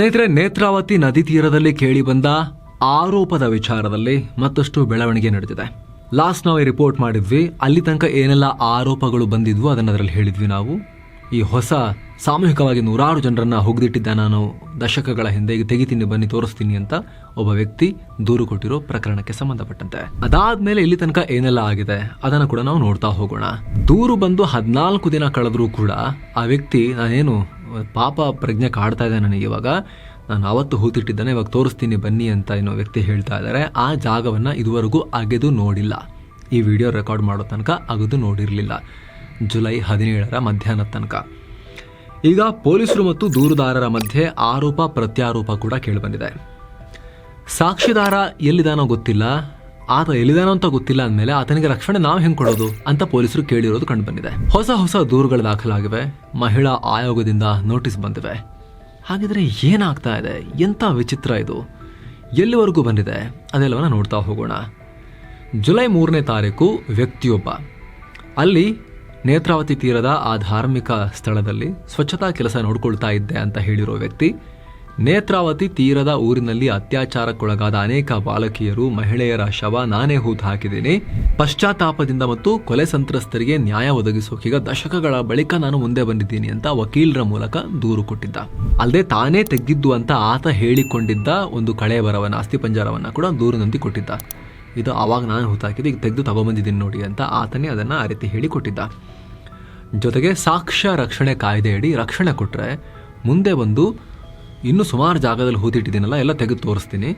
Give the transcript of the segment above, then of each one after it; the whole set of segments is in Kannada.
ಸ್ನೇಹಿತರೆ, ನೇತ್ರಾವತಿ ನದಿ ತೀರದಲ್ಲಿ ಕೇಳಿಬಂದ ಆರೋಪದ ವಿಚಾರದಲ್ಲಿ ಮತ್ತಷ್ಟು ಬೆಳವಣಿಗೆ ನಡೆದಿದೆ. ಲಾಸ್ಟ್ ನಾವು ರಿಪೋರ್ಟ್ ಮಾಡಿದ್ವಿ, ಅಲ್ಲಿ ತನಕ ಏನೆಲ್ಲ ಆರೋಪಗಳು ಬಂದಿದ್ವು ಅದನ್ನು ಅದರಲ್ಲಿ ಹೇಳಿದ್ವಿ ನಾವು. ಈ ಹೊಸ ಸಾಮೂಹಿಕವಾಗಿ ನೂರಾರು ಜನರನ್ನು ಹುಗ್ದಿಟ್ಟಿದ್ದ ನಾನು ದಶಕಗಳ ಹಿಂದೆ, ಈಗ ತೆಗಿತೀನಿ ಬನ್ನಿ ತೋರಿಸ್ತೀನಿ ಅಂತ ಒಬ್ಬ ವ್ಯಕ್ತಿ ದೂರು ಕೊಟ್ಟಿರೋ ಪ್ರಕರಣಕ್ಕೆ ಸಂಬಂಧಪಟ್ಟಂತೆ. ಅದಾದ್ಮೇಲೆ ಇಲ್ಲಿ ತನಕ ಏನೆಲ್ಲ ಆಗಿದೆ, ಅದನ್ನು ಕೂಡ ನಾವು ನೋಡ್ತಾ ಹೋಗೋಣ. ದೂರು ಬಂದು ಹದಿನಾಲ್ಕು ದಿನ ಕಳೆದ್ರೂ ಕೂಡ ಆ ವ್ಯಕ್ತಿ ನಾನೇನು ಪಾಪ ಪ್ರಜ್ಞೆ ಕಾಡ್ತಾ ಇದೆ ನನಗೆ ಇವಾಗ. ನಾನು ಅವತ್ತು ಹೂತಿಟ್ಟಿದ್ದಾನೆ, ಇವಾಗ ತೋರಿಸ್ತೀನಿ, ಬನ್ನಿ ಅಂತ ಏನೋ ವ್ಯಕ್ತಿ ಹೇಳ್ತಾ ಇದ್ದಾರೆ. ಆ ಜಾಗವನ್ನು ಇದುವರೆಗೂ ಅಗೆದು ನೋಡಿಲ್ಲ. ಈ ವಿಡಿಯೋ ರೆಕಾರ್ಡ್ ಮಾಡೋ ತನಕ ಅಗೆದು ನೋಡಿರಲಿಲ್ಲ. ಜುಲೈ ಹದಿನೇಳರ ಮಧ್ಯಾಹ್ನದ ತನಕ. ಈಗ ಪೊಲೀಸರು ಮತ್ತು ದೂರುದಾರರ ಮಧ್ಯೆ ಆರೋಪ, ಪ್ರತ್ಯಾರೋಪ ಕೂಡ ಕೇಳಿಬಂದಿದೆ ಸಾಕ್ಷಿದಾರ ಎಲ್ಲಿದಾನೋ ಗೊತ್ತಿಲ್ಲ. ಆತ ಎಲ್ಲಿದಾನೋ ಅಂತ ಗೊತ್ತಿಲ್ಲ ಅಂದಮೇಲೆ ಆತನಿಗೆ ರಕ್ಷಣೆ ನಾವು ಹೆಂಗ್ ಕೊಡೋದು ಅಂತ ಪೊಲೀಸರು ಕೇಳಿರೋದು ಕಂಡು ಬಂದಿದೆ ಹೊಸ ಹೊಸ ದೂರುಗಳು ದಾಖಲಾಗಿವೆ. ಮಹಿಳಾ ಆಯೋಗದಿಂದ ನೋಟಿಸ್ ಬಂದಿವೆ. ಹಾಗಿದ್ರೆ ಏನಾಗ್ತಾ ಇದೆ? ಎಂಥ ವಿಚಿತ್ರ ಇದು? ಎಲ್ಲಿವರೆಗೂ ಬಂದಿದೆ? ಅದೆಲ್ಲವನ್ನ ನೋಡ್ತಾ ಹೋಗೋಣ. ಜುಲೈ ಮೂರನೇ ತಾರೀಕು ವ್ಯಕ್ತಿಯೊಬ್ಬ. ಅಲ್ಲಿ ನೇತ್ರಾವತಿ ತೀರದ ಆ ಧಾರ್ಮಿಕ ಸ್ಥಳದಲ್ಲಿ ಸ್ವಚ್ಛತಾ ಕೆಲಸ ನೋಡ್ಕೊಳ್ತಾ ಇದ್ದೆ ಅಂತ ಹೇಳಿರೋ ವ್ಯಕ್ತಿ ನೇತ್ರಾವತಿ ತೀರದ ಊರಿನಲ್ಲಿ ಅತ್ಯಾಚಾರಕ್ಕೊಳಗಾದ ಅನೇಕ ಬಾಲಕಿಯರು ಮಹಿಳೆಯರ ಶವ ನಾನೇ ಹೂತು ಹಾಕಿದ್ದೀನಿ. ಪಶ್ಚಾತ್ತಾಪದಿಂದ ಮತ್ತು ಕೊಲೆ ಸಂತ್ರಸ್ತರಿಗೆ ನ್ಯಾಯ ಒದಗಿಸೋಕೀಗ ದಶಕಗಳ ಬಳಿಕ ನಾನು ಮುಂದೆ ಬಂದಿದ್ದೀನಿ ಅಂತ ವಕೀಲರ ಮೂಲಕ ದೂರು ಕೊಟ್ಟಿದ್ದ. ಅಲ್ಲದೆ ತಾನೇ ತೆಗ್ದಿದ್ದು ಅಂತ ಆತ ಹೇಳಿಕೊಂಡಿದ್ದ ಒಂದು ಕಳೆಬರವನ್ನ ಅಸ್ಥಿಪಂಜರವನ್ನ ಕೂಡ ದೂರಿನೊಂದಿ ಕೊಟ್ಟಿದ್ದ. ಇದು ಆವಾಗ ನಾನು ಹೂತಾಕಿದ್ದು ಈಗ ತೆಗೆದು ತಗೊಂಬಂದಿದ್ದೀನಿ ನೋಡಿ ಅಂತ ಆತನೇ ಅದನ್ನು ಆ ರೀತಿ ಹೇಳಿಕೊಟ್ಟಿದ್ದ ಜೊತೆಗೆ ಸಾಕ್ಷ್ಯ ರಕ್ಷಣೆ ಕಾಯ್ದೆಯಡಿ ರಕ್ಷಣೆ ಕೊಟ್ಟರೆ ಮುಂದೆ ಬಂದು ಇನ್ನೂ ಸುಮಾರು ಜಾಗದಲ್ಲಿ ಹೂತಿಟ್ಟಿದ್ದೀನಲ್ಲ, ಎಲ್ಲ ತೆಗೆದು ತೋರಿಸ್ತೀನಿ.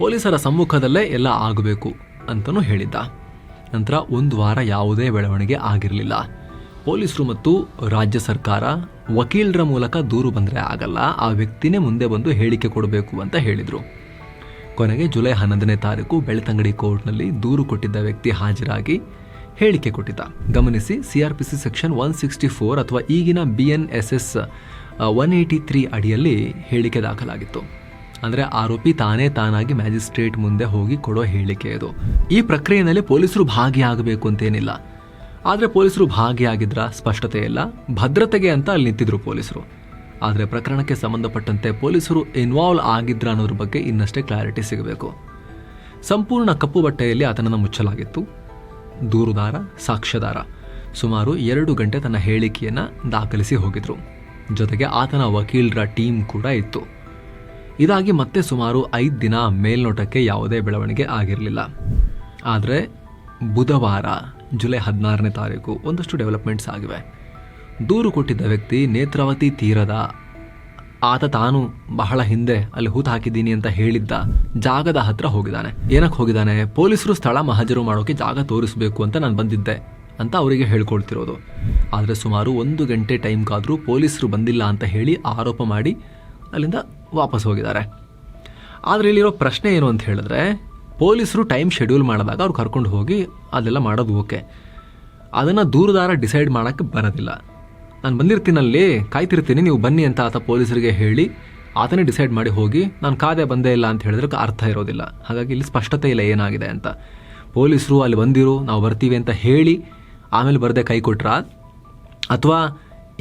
ಪೊಲೀಸರ ಸಮ್ಮುಖದಲ್ಲೇ ಎಲ್ಲ ಆಗಬೇಕು ಅಂತಲೂ ಹೇಳಿದ್ದ. ನಂತರ ಒಂದು ವಾರ ಯಾವುದೇ ಬೆಳವಣಿಗೆ ಆಗಿರಲಿಲ್ಲ. ಪೊಲೀಸರು ಮತ್ತು ರಾಜ್ಯ ಸರ್ಕಾರ ವಕೀಲರ ಮೂಲಕ ದೂರು ಬಂದರೆ ಆಗಲ್ಲ, ಆ ವ್ಯಕ್ತಿನೇ ಮುಂದೆ ಬಂದು ಹೇಳಿಕೆ ಕೊಡಬೇಕು ಅಂತ ಹೇಳಿದರು. ಕೊನೆಗೆ ಜುಲೈ ಹನ್ನೊಂದನೇ ತಾರೀಕು ಬೆಳ್ತಂಗಡಿ ಕೋರ್ಟ್ನಲ್ಲಿ ದೂರು ಕೊಟ್ಟಿದ್ದ ವ್ಯಕ್ತಿ ಹಾಜರಾಗಿ ಹೇಳಿಕೆ ಕೊಟ್ಟಿದ್ದ. ಗಮನಿಸಿ, C R P C section one sixty four ಅಥವಾ ಈಗಿನ B N S S one eighty three ಅಡಿಯಲ್ಲಿ ಹೇಳಿಕೆ ದಾಖಲಾಗಿತ್ತು ಅಂದರೆ ಆರೋಪಿ ತಾನೇ ತಾನಾಗಿ ಮ್ಯಾಜಿಸ್ಟ್ರೇಟ್ ಮುಂದೆ ಹೋಗಿ ಕೊಡೋ ಹೇಳಿಕೆ ಇದು. ಈ ಪ್ರಕ್ರಿಯೆಯಲ್ಲಿ ಪೊಲೀಸರು ಭಾಗಿಯಾಗಬೇಕು ಅಂತೇನಿಲ್ಲ. ಆದರೆ ಪೊಲೀಸರು ಭಾಗಿಯಾಗಿದ್ರ ಸ್ಪಷ್ಟತೆ ಇಲ್ಲ. ಭದ್ರತೆಗೆ ಅಂತ ಅಲ್ಲಿ ನಿಂತಿದ್ರು ಪೊಲೀಸರು. ಆದರೆ ಪ್ರಕರಣಕ್ಕೆ ಸಂಬಂಧಪಟ್ಟಂತೆ ಪೊಲೀಸರು ಇನ್ವಾಲ್ವ್ ಆಗಿದ್ರ ಅನ್ನೋದ್ರ ಬಗ್ಗೆ ಇನ್ನಷ್ಟೇ ಕ್ಲಾರಿಟಿ ಸಿಗಬೇಕು. ಸಂಪೂರ್ಣ ಕಪ್ಪು ಬಟ್ಟೆಯಲ್ಲಿ ಆತನನ್ನು ಮುಚ್ಚಲಾಗಿತ್ತು. ದೂರುದಾರ, ಸಾಕ್ಷ್ಯದಾರ. ಸುಮಾರು ಎರಡು ಗಂಟೆ ತನ್ನ ಹೇಳಿಕೆಯನ್ನು ದಾಖಲಿಸಿ ಹೋಗಿದ್ರು. ಜೊತೆಗೆ ಆತನ ವಕೀಲರ ಟೀಮ್ ಕೂಡ ಇತ್ತು. ಇದಾಗಿ ಮತ್ತೆ ಸುಮಾರು ಐದು ದಿನ ಮೇಲ್ನೋಟಕ್ಕೆ ಯಾವುದೇ ಬೆಳವಣಿಗೆ ಆಗಿರಲಿಲ್ಲ. ಆದರೆ ಬುಧವಾರ, ಜುಲೈ ಹದಿನಾರನೇ ತಾರೀಕು ಒಂದಷ್ಟು ಡೆವಲಪ್ಮೆಂಟ್ಸ್ ಆಗಿವೆ. ದೂರು ಕೊಟ್ಟಿದ್ದ ವ್ಯಕ್ತಿ ನೇತ್ರಾವತಿ ತೀರದ, ಆತ ತಾನು ಬಹಳ ಹಿಂದೆ ಅಲ್ಲಿ ಹೂತು ಹಾಕಿದ್ದೀನಿ ಅಂತ ಹೇಳಿದ್ದ ಜಾಗದ ಹತ್ರ ಹೋಗಿದ್ದಾನೆ. ಏನಕ್ಕೆ ಹೋಗಿದ್ದಾನೆ? ಪೊಲೀಸರು ಸ್ಥಳ ಮಹಜರು ಮಾಡೋಕೆ ಜಾಗ ತೋರಿಸಬೇಕು ಅಂತ ನಾನು ಬಂದಿದ್ದೆ. ಅಂತ ಅವರಿಗೆ ಹೇಳ್ಕೊಳ್ತಿರೋದು ಆದರೆ ಸುಮಾರು ಒಂದು ಗಂಟೆ ಟೈಮ್ಗಾದರೂ ಪೊಲೀಸರು ಬಂದಿಲ್ಲ ಅಂತ ಹೇಳಿ ಆರೋಪ ಮಾಡಿ ಅಲ್ಲಿಂದ ವಾಪಸ್ ಹೋಗಿದ್ದಾರೆ. ಆದರೆ ಇಲ್ಲಿರೋ ಪ್ರಶ್ನೆ ಏನು ಅಂತ ಹೇಳಿದ್ರೆ, ಪೊಲೀಸರು ಟೈಮ್ ಶೆಡ್ಯೂಲ್ ಮಾಡಿದಾಗ ಅವ್ರು ಕರ್ಕೊಂಡು ಹೋಗಿ ಅದೆಲ್ಲ ಮಾಡೋದು ಓಕೆ. ಅದನ್ನು ದೂರದಾರ ಡಿಸೈಡ್ ಮಾಡೋಕ್ಕೆ ಬರೋದಿಲ್ಲ. ನಾನು ಬಂದಿರ್ತೀನಲ್ಲಿ, ಕಾಯ್ತಿರ್ತೀನಿ, ನೀವು ಬನ್ನಿ ಅಂತ ಆತ ಪೊಲೀಸರಿಗೆ ಹೇಳಿ ಆತನೇ ಡಿಸೈಡ್ ಮಾಡಿ ಹೋಗಿ, ನಾನು ಕಾದೆ ಬಂದೇ ಇಲ್ಲ ಅಂತ ಹೇಳಿದ್ರೆ ಅರ್ಥ ಇರೋದಿಲ್ಲ. ಹಾಗಾಗಿ ಇಲ್ಲಿ ಸ್ಪಷ್ಟತೆ ಇಲ್ಲ ಏನಾಗಿದೆ ಅಂತ. ಪೊಲೀಸರು ಅಲ್ಲಿ ಬಂದಿರು, ನಾವು ಬರ್ತೀವಿ ಅಂತ ಹೇಳಿ ಆಮೇಲೆ ಬರದೆ ಕೈ ಕೊಟ್ರ. ಅಥವಾ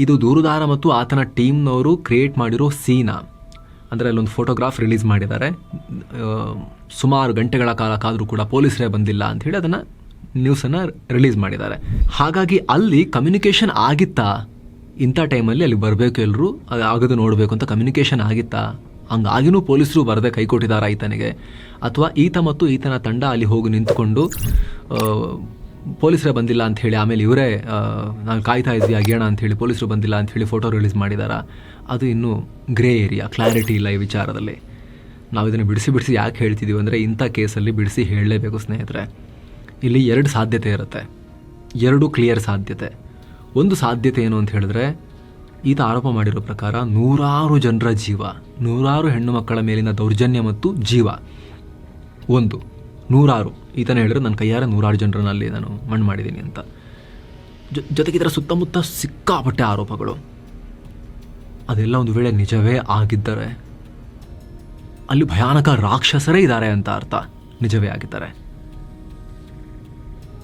ಇದು ದೂರುದಾರ ಮತ್ತು ಆತನ ಟೀಮ್ನವರು ಕ್ರಿಯೇಟ್ ಮಾಡಿರೋ ಸೀನಾ. ಅಂದರೆ ಅಲ್ಲೊಂದು ಫೋಟೋಗ್ರಾಫ್ ರಿಲೀಸ್ ಮಾಡಿದ್ದಾರೆ. ಸುಮಾರು ಗಂಟೆಗಳ ಕಾಲ ಕಾದರೂ ಕೂಡ ಪೊಲೀಸರೇ ಬಂದಿಲ್ಲ ಅಂತ ಹೇಳಿ ಅದನ್ನು ನ್ಯೂಸನ್ನು ರಿಲೀಸ್ ಮಾಡಿದ್ದಾರೆ. ಹಾಗಾಗಿ ಅಲ್ಲಿ ಕಮ್ಯುನಿಕೇಷನ್ ಆಗಿತ್ತಾ? ಇಂಥ ಟೈಮಲ್ಲಿ ಅಲ್ಲಿ ಬರಬೇಕು ಎಲ್ಲರೂ ಅದು ಆಗದು ನೋಡಬೇಕು ಅಂತ ಕಮ್ಯುನಿಕೇಷನ್ ಆಗಿತ್ತಾ? ಹಂಗಾಗಿನೂ ಪೊಲೀಸರು ಬರದೆ ಕೈ ಕೊಟ್ಟಿದ್ದಾರೆ ಈತನಿಗೆ? ಅಥವಾ ಈತ ಮತ್ತು ಈತನ ತಂಡ ಅಲ್ಲಿ ಹೋಗಿ ನಿಂತ್ಕೊಂಡು ಪೊಲೀಸರೇ ಬಂದಿಲ್ಲ ಅಂತ ಹೇಳಿ, ಆಮೇಲೆ ಇವರೇ ನಾನು ಕಾಯ್ತಾ ಇದ್ವಿ ಆಗೇಣ ಅಂತ ಹೇಳಿ ಪೊಲೀಸರು ಬಂದಿಲ್ಲ ಅಂತ ಹೇಳಿ ಫೋಟೋ ರಿಲೀಸ್ ಮಾಡಿದಾರ? ಅದು ಇನ್ನೂ ಗ್ರೇ ಏರಿಯಾ, ಕ್ಲಾರಿಟಿ ಇಲ್ಲ ಈ ವಿಚಾರದಲ್ಲಿ. ನಾವು ಇದನ್ನು ಬಿಡಿಸಿ ಬಿಡಿಸಿ ಯಾಕೆ ಹೇಳ್ತಿದ್ದೀವಿ ಅಂದರೆ, ಇಂಥ ಕೇಸಲ್ಲಿ ಬಿಡಿಸಿ ಹೇಳಲೇಬೇಕು ಸ್ನೇಹಿತರೆ. ಇಲ್ಲಿ ಎರಡು ಸಾಧ್ಯತೆ ಇರುತ್ತೆ. ಎರಡು ಕ್ಲಿಯರ್ ಸಾಧ್ಯತೆ. ಒಂದು ಸಾಧ್ಯತೆ ಏನು ಅಂತ ಹೇಳಿದ್ರೆ, ಈತ ಆರೋಪ ಮಾಡಿರೋ ಪ್ರಕಾರ ನೂರಾರು ಜನರ ಜೀವ, ನೂರಾರು ಹೆಣ್ಣು ಮಕ್ಕಳ ಮೇಲಿನ ದೌರ್ಜನ್ಯ ಮತ್ತು ಜೀವ. ಒಂದು, ನೂರಾರು. ಈತನ ಹೇಳಿದ್ರೆ ನನ್ನ ಕೈಯಾರ ನೂರಾರು ಜನರಲ್ಲಿ ಅಲ್ಲಿ ನಾನು ಮಣ್ಣು ಮಾಡಿದ್ದೀನಿ ಅಂತ. ಜೊತೆಗೆ ಇದರ ಸುತ್ತಮುತ್ತ ಸಿಕ್ಕಾಪಟ್ಟೆ ಆರೋಪಗಳು. ಅದೆಲ್ಲ ಒಂದು ವೇಳೆ ನಿಜವೇ ಆಗಿದ್ದರೆ, ಅಲ್ಲಿ ಭಯಾನಕ ರಾಕ್ಷಸರೇ ಇದ್ದಾರೆ ಅಂತ ಅರ್ಥ. ನಿಜವೇ ಆಗಿದ್ದಾರೆ.